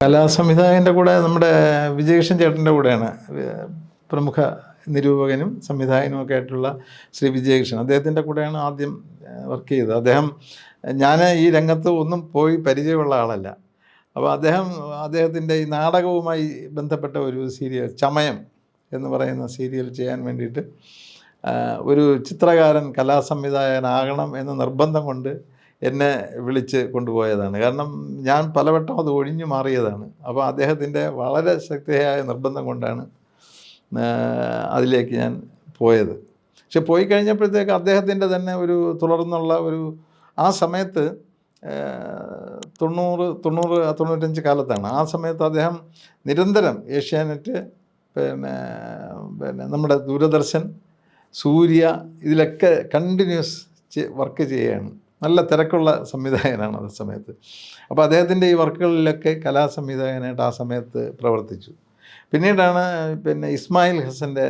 കലാസംവിധായകന്റെ കൂടെ നമ്മുടെ വിജയകൃഷ്ണൻ ചേട്ടന്റെ കൂടെയാണ് പ്രമുഖ നിരൂപകനും സംവിധായകനും ഒക്കെ ആയിട്ടുള്ള ശ്രീ വിജയകൃഷ്ണൻ. അദ്ദേഹത്തിന്റെ കൂടെയാണ് ആദ്യം വർക്ക് ചെയ്തത്. അദ്ദേഹം ഞാൻ ഈ രംഗത്ത് ഒന്നും പോയി പരിചയമുള്ള ആളല്ല. അപ്പോൾ അദ്ദേഹം അദ്ദേഹത്തിന്റെ ഈ നാടകവുമായി ബന്ധപ്പെട്ട ഒരു സീരിയൽ ചമയം എന്ന് പറയുന്ന സീരിയൽ ചെയ്യാൻ വേണ്ടിയിട്ട് ഒരു ചിത്രകാരൻ കലാ കലാസംവിധായകനാകണം എന്ന് നിർബന്ധം കൊണ്ട് എന്നെ വിളിച്ച് കൊണ്ടുപോയതാണ്. കാരണം ഞാൻ പലവട്ടം അത് ഒഴിഞ്ഞു മാറിയതാണ്. അപ്പോൾ അദ്ദേഹത്തിന്റെ വളരെ ശക്തിയായ നിർബന്ധം കൊണ്ടാണ് അതിലേക്ക് ഞാൻ പോയത്. പക്ഷെ പോയി കഴിഞ്ഞപ്പോഴത്തേക്ക് അദ്ദേഹത്തിന്റെ തന്നെ ഒരു തുടർന്നുള്ള ഒരു ആ സമയത്ത് തൊണ്ണൂറ് തൊണ്ണൂറ് തൊണ്ണൂറ്റഞ്ച് കാലത്താണ്. ആ സമയത്ത് അദ്ദേഹം നിരന്തരം ഏഷ്യാനെറ്റ് പിന്നെ പിന്നെ നമ്മുടെ ദൂരദർശൻ സൂര്യ ഇതിലൊക്കെ കണ്ടിന്യൂസ് വർക്ക് ചെയ്യുകയാണ്. നല്ല തിരക്കുള്ള സംവിധായകനാണ് ആ സമയത്ത്. അപ്പോൾ അദ്ദേഹത്തിന്റെ ഈ വർക്കുകളിലൊക്കെ കലാസംവിധായകനായിട്ട് ആ സമയത്ത് പ്രവർത്തിച്ചു. പിന്നീടാണ് പിന്നെ ഇസ്മായിൽ ഹസന്റെ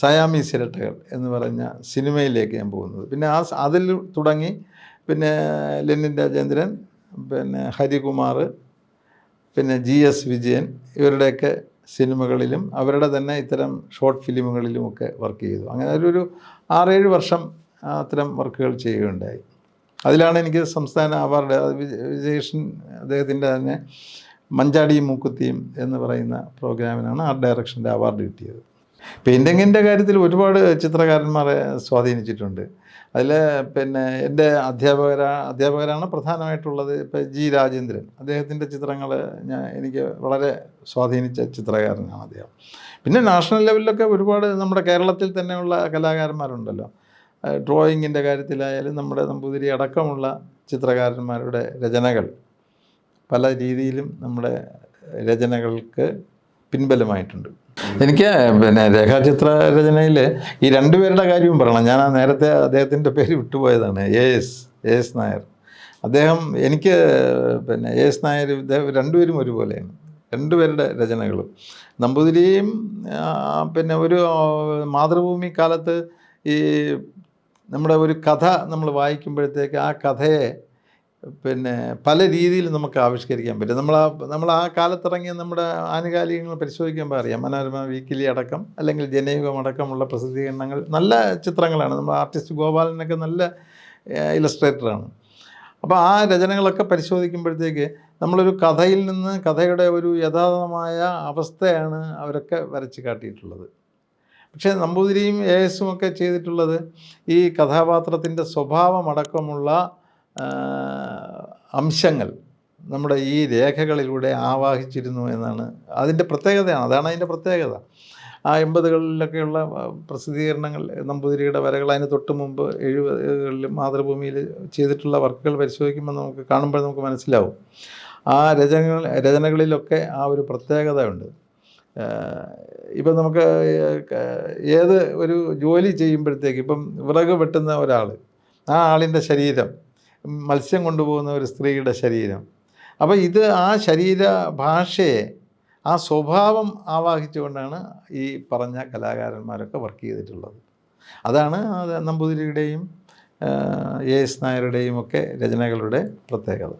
സയാമി സിരട്ടകൾ എന്ന് പറഞ്ഞ സിനിമയിലേക്ക് ഞാൻ പോകുന്നത്. പിന്നെ ആ അതിൽ തുടങ്ങി പിന്നെ ലെനിൻ രാജേന്ദ്രൻ പിന്നെ ഹരികുമാർ പിന്നെ ജി എസ് വിജയൻ ഇവരുടെയൊക്കെ സിനിമകളിലും അവരുടെ തന്നെ ഇത്തരം ഷോർട്ട് ഫിലിമുകളിലുമൊക്കെ വർക്ക് ചെയ്തു. അങ്ങനെ ഒരു ആറേഴ് വർഷം അത്തരം വർക്കുകൾ ചെയ്യുകയുണ്ടായി. അതിലാണ് എനിക്ക് സംസ്ഥാന അവാർഡ് വിജയേഷൻ വിജ- അദ്ദേഹത്തിന്റെ തന്നെ മഞ്ചാടിയും മൂക്കുത്തിയും എന്ന് പറയുന്ന പ്രോഗ്രാമിനാണ് ആർട്ട് ഡയറക്ഷന്റെ അവാർഡ് കിട്ടിയത്. പെയിന്റിങ്ങിന്റെ കാര്യത്തിൽ ഒരുപാട് ചിത്രകാരന്മാരെ സ്വാധീനിച്ചിട്ടുണ്ട്. അതിൽ പിന്നെ എന്റെ അധ്യാപകരാ അധ്യാപകരാണ് പ്രധാനമായിട്ടുള്ളത് ഇപ്പോൾ ജി രാജേന്ദ്രൻ. അദ്ദേഹത്തിന്റെ ചിത്രങ്ങൾ ഞാൻ എനിക്ക് വളരെ സ്വാധീനിച്ച ചിത്രകാരനാണ് അദ്ദേഹം. പിന്നെ നാഷണൽ ലെവലിലൊക്കെ ഒരുപാട് നമ്മുടെ കേരളത്തിൽ തന്നെയുള്ള കലാകാരന്മാരുണ്ടല്ലോ. ഡ്രോയിങ്ങിന്റെ കാര്യത്തിലായാലും നമ്മുടെ നമ്പൂതിരി അടക്കമുള്ള ചിത്രകാരന്മാരുടെ രചനകൾ പല രീതിയിലും നമ്മുടെ രചനകൾക്ക് പിൻബലമായിട്ടുണ്ട്. എനിക്ക് പിന്നെ രേഖാചിത്ര രചനയിൽ ഈ രണ്ടുപേരുടെ കാര്യവും പറയണം. ഞാൻ ആ നേരത്തെ അദ്ദേഹത്തിന്റെ പേര് വിട്ടുപോയതാണ്. A S A S Nair. അദ്ദേഹം എനിക്ക് പിന്നെ എ എസ് നായർ ഇദ്ദേഹം രണ്ടുപേരും ഒരുപോലെയാണ്. രണ്ടുപേരുടെ രചനകളും. നമ്പൂതിരിയും പിന്നെ ഒരു മാതൃഭൂമി കാലത്ത് ഈ നമ്മുടെ ഒരു കഥ നമ്മൾ വായിക്കുമ്പോഴത്തേക്ക് ആ കഥയെ പിന്നെ പല രീതിയിൽ നമുക്ക് ആവിഷ്കരിക്കാൻ പറ്റും. നമ്മൾ ആ നമ്മൾ ആ കാലത്തിറങ്ങിയ നമ്മുടെ ആനുകാലികങ്ങൾ പരിശോധിക്കുമ്പോൾ അറിയാം. മനോരമ വീക്കിലി അടക്കം അല്ലെങ്കിൽ ജനയുഗം അടക്കമുള്ള പ്രസിദ്ധീകരണങ്ങൾ നല്ല ചിത്രങ്ങളാണ്. നമ്മൾ ആർട്ടിസ്റ്റ് ഗോപാലനൊക്കെ നല്ല ഇലസ്ട്രേറ്ററാണ്. അപ്പോൾ ആ രചനകളൊക്കെ പരിശോധിക്കുമ്പോഴത്തേക്ക് നമ്മളൊരു കഥയിൽ നിന്ന് കഥയുടെ ഒരു യഥാർത്ഥമായ അവസ്ഥയാണ് അവരൊക്കെ വരച്ച് കാട്ടിയിട്ടുള്ളത്. പക്ഷേ നമ്പൂതിരിയും എ എസും ഒക്കെ ചെയ്തിട്ടുള്ളത് ഈ കഥാപാത്രത്തിന്റെ സ്വഭാവമടക്കമുള്ള അംശങ്ങൾ നമ്മുടെ ഈ രേഖകളിലൂടെ ആവാഹിച്ചിരുന്നു എന്നാണ്. അതിന്റെ പ്രത്യേകതയാണ് അതാണ് അതിന്റെ പ്രത്യേകത. ആ എൺപതുകളിലൊക്കെയുള്ള പ്രസിദ്ധീകരണങ്ങൾ നമ്പൂതിരിയുടെ വരകൾ അതിന് തൊട്ട് മുമ്പ് എഴുപതുകളിൽ മാതൃഭൂമിയിൽ ചെയ്തിട്ടുള്ള വർക്കുകൾ പരിശോധിക്കുമ്പോൾ നമുക്ക് കാണുമ്പോൾ നമുക്ക് മനസ്സിലാവും. ആ രചനകൾ രചനകളിലൊക്കെ ആ ഒരു പ്രത്യേകതയുണ്ട്. ഇപ്പം നമുക്ക് ഏത് ഒരു ജോലി ചെയ്യുമ്പോഴത്തേക്ക് ഇപ്പം വിറക് വെട്ടുന്ന ഒരാൾ ആ ആളിന്റെ ശരീരം മത്സ്യം കൊണ്ടുപോകുന്ന ഒരു സ്ത്രീയുടെ ശരീരം. അപ്പോൾ ഇത് ആ ശരീര ഭാഷയെ ആ സ്വഭാവം ആവാഹിച്ചുകൊണ്ടാണ് ഈ പറഞ്ഞ കലാകാരന്മാരൊക്കെ വർക്ക് ചെയ്തിട്ടുള്ളത്. അതാണ് അത് നമ്പൂതിരിയുടെയും എ എസ് നായരുടെയും ഒക്കെ രചനകളുടെ പ്രത്യേകത.